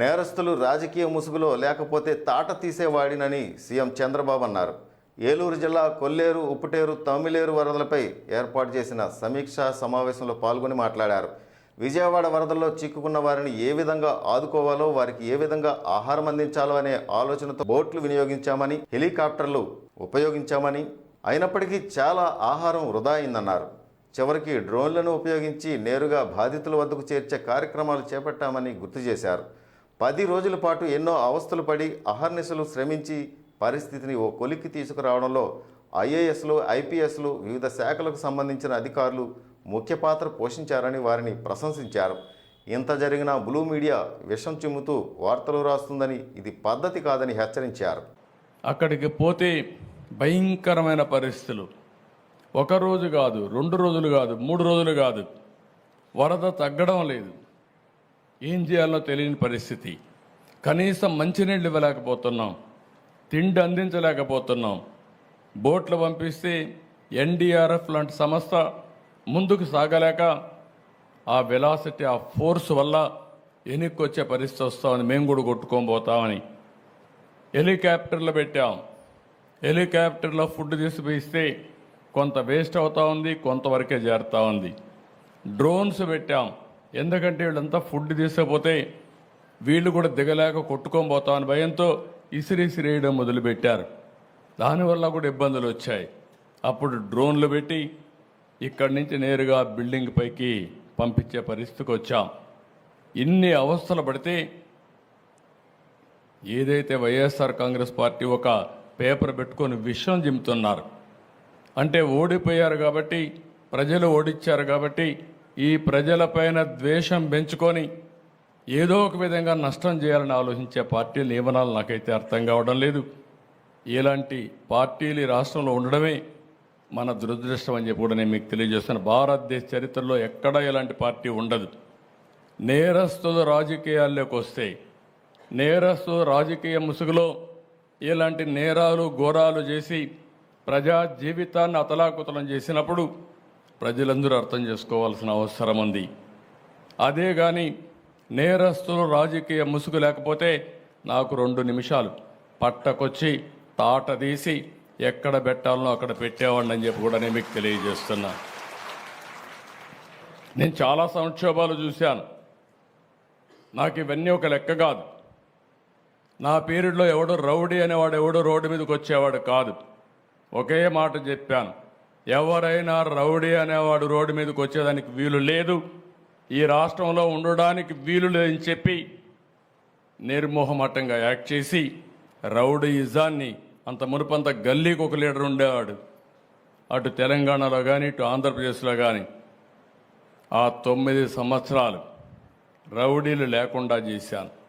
నేరస్తులు రాజకీయ ముసుగులో లేకపోతే తాట తీసేవాడినని సీఎం చంద్రబాబు అన్నారు. ఏలూరు జిల్లా కొల్లేరు ఉప్పుటేరు తమిళేరు వరదలపై ఏర్పాటు చేసిన సమీక్షా సమావేశంలో పాల్గొని మాట్లాడారు. విజయవాడ వరదల్లో చిక్కుకున్న వారిని ఏ విధంగా ఆదుకోవాలో వారికి ఏ విధంగా ఆహారం అందించాలో అనే ఆలోచనతో బోట్లు వినియోగించామని హెలికాప్టర్లు ఉపయోగించామని అయినప్పటికీ చాలా ఆహారం వృధా అయిందన్నారు. చివరికి డ్రోన్లను ఉపయోగించి నేరుగా బాధితుల వద్దకు చేర్చే కార్యక్రమాలు చేపట్టామని గుర్తు చేశారు. పది రోజుల పాటు ఎన్నో అవస్థలు పడి అహర్నిశలు శ్రమించి పరిస్థితిని ఓ కొలిక్కి తీసుకురావడంలో ఐఏఎస్లు ఐపీఎస్లు వివిధ శాఖలకు సంబంధించిన అధికారులు ముఖ్య పాత్ర పోషించారని వారిని ప్రశంసించారు. ఇంత జరిగినా బ్లూ మీడియా విషం చిమ్ముతూ వార్తలు రాస్తుందని ఇది పద్ధతి కాదని హెచ్చరించారు. అక్కడికి పోతే భయంకరమైన పరిస్థితులు. ఒక రోజు కాదు రెండు రోజులు కాదు మూడు రోజులు కాదు. వరద తగ్గడం లేదు. ఏం చేయాలో తెలియని పరిస్థితి. కనీసం మంచినీళ్ళు ఇవ్వలేకపోతున్నాం. తిండి అందించలేకపోతున్నాం. బోట్లు పంపిస్తే ఎన్డీఆర్ఎఫ్ లాంటి సంస్థ ముందుకు సాగలేక ఆ వెలాసిటీ ఆ ఫోర్స్ వల్ల వెనక్కి పరిస్థితి వస్తామని మేము కూడా కొట్టుకొని పోతామని. హెలికాప్టర్లు పెట్టాం. హెలికాప్టర్లో ఫుడ్ తీసుకుపోయిస్తే కొంత వేస్ట్ అవుతా ఉంది కొంతవరకే చేరుతూ ఉంది. డ్రోన్స్ పెట్టాం. ఎందుకంటే వీళ్ళంతా ఫుడ్ తీసుకపోతే వీళ్ళు కూడా దిగలేక కొట్టుకొని పోతామని భయంతో ఇసిరిసిరేయడం మొదలుపెట్టారు. దానివల్ల కూడా ఇబ్బందులు వచ్చాయి. అప్పుడు డ్రోన్లు పెట్టి ఇక్కడి నుంచి నేరుగా బిల్డింగ్ పైకి పంపించే పరిస్థితికి వచ్చాం. ఇన్ని అవస్థలు పడితే ఏదైతే వైఎస్ఆర్ కాంగ్రెస్ పార్టీ ఒక పేపర్ పెట్టుకొని విషయం జిమ్ముతున్నారు. అంటే ఓడిపోయారు కాబట్టి ప్రజలు ఓడిచ్చారు కాబట్టి ఈ ప్రజలపైన ద్వేషం పెంచుకొని ఏదో ఒక విధంగా నష్టం చేయాలని ఆలోచించే పార్టీ నియమనాలు నాకైతే అర్థం కావడం లేదు. ఇలాంటి పార్టీలు ఈ రాష్ట్రంలో ఉండడమే మన దురదృష్టం అని చెప్పి కూడా నేను మీకు తెలియజేస్తాను. భారతదేశ చరిత్రలో ఎక్కడా ఇలాంటి పార్టీ ఉండదు. నేరస్తుల రాజకీయాల్లోకి వస్తే నేరస్తుల రాజకీయ ముసుగులో ఇలాంటి నేరాలు ఘోరాలు చేసి ప్రజా జీవితాన్ని అతలాకుతలం చేసినప్పుడు ప్రజలందరూ అర్థం చేసుకోవాల్సిన అవసరం ఉంది. అదే కానీ నేరస్తులు రాజకీయ ముసుగు లేకపోతే నాకు రెండు నిమిషాలు. పట్టకొచ్చి తాట తీసి ఎక్కడ పెట్టాలనో అక్కడ పెట్టేవాడిని అని చెప్పి కూడా నేను మీకు తెలియజేస్తున్నా. నేను చాలా సంక్షోభాలు చూశాను. నాకు ఇవన్నీ ఒక లెక్క కాదు. నా పీరియడ్లో ఎవడు రౌడీ అనేవాడు ఎవడు రోడ్డు మీదకి వచ్చేవాడు కాదు. ఒకే మాట చెప్పాను. ఎవరైనా రౌడీ అనేవాడు రోడ్డు మీదకి వచ్చేదానికి వీలు లేదు. ఈ రాష్ట్రంలో ఉండడానికి వీలు లేదని చెప్పి నిర్మోహమట్టంగా యాక్ట్ చేసి రౌడీయిజాన్ని అంత మునుపంత గల్లీకి ఒక లీడర్ ఉండేవాడు. అటు తెలంగాణలో కానీ ఇటు ఆంధ్రప్రదేశ్లో కానీ ఆ తొమ్మిది సంవత్సరాలు రౌడీలు లేకుండా చేశాను.